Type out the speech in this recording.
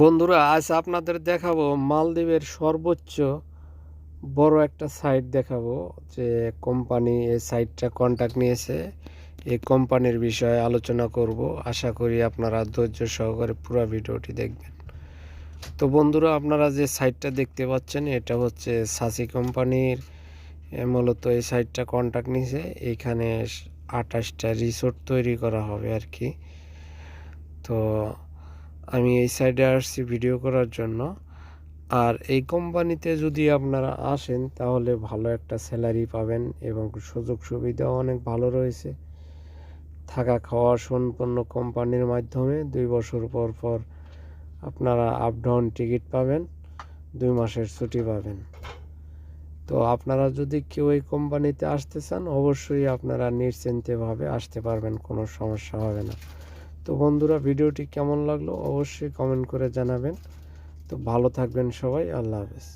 বন্ধুরা, আজ আপনাদের দেখাবো মালদ্বীপের সর্বোচ্চ বড় একটা সাইট দেখাবো যে কোম্পানি এই সাইটটা কন্ট্যাক্ট নিয়েছে। এই কোম্পানির বিষয়ে আলোচনা করব। আশা করি আপনারা ধৈর্য সহকারে পুরো ভিডিওটি দেখবেন। তো বন্ধুরা, আপনারা যে সাইটটা দেখতে পাচ্ছেন, এটা হচ্ছে সাসি কোম্পানির মূলত এই সাইটটা কন্ট্যাক্ট নিয়েছে। এইখানে আঠাশটা রিসোর্ট তৈরি করা হবে আর কি। তো আমি এই সাইডে আসছি ভিডিও করার জন্য। আর এই কোম্পানিতে যদি আপনারা আসেন, তাহলে ভালো একটা স্যালারি পাবেন এবং সুযোগ সুবিধাও অনেক ভালো রয়েছে। থাকা খাওয়া সম্পন্ন কোম্পানির মাধ্যমে দুই বছর পর পর আপনারা আপ ডাউন টিকিট পাবেন, দুই মাসের ছুটি পাবেন। তো আপনারা যদি কেউ এই কোম্পানিতে আসতে চান, অবশ্যই আপনারা নিশ্চিন্তেভাবে আসতে পারবেন, কোনো সমস্যা হবে না। তো বন্ধুরা, ভিডিওটি কেমন লাগল অবশ্যই কমেন্ট করে জানাবেন। তো ভালো থাকবেন সবাই, আল্লাহ হাফেজ।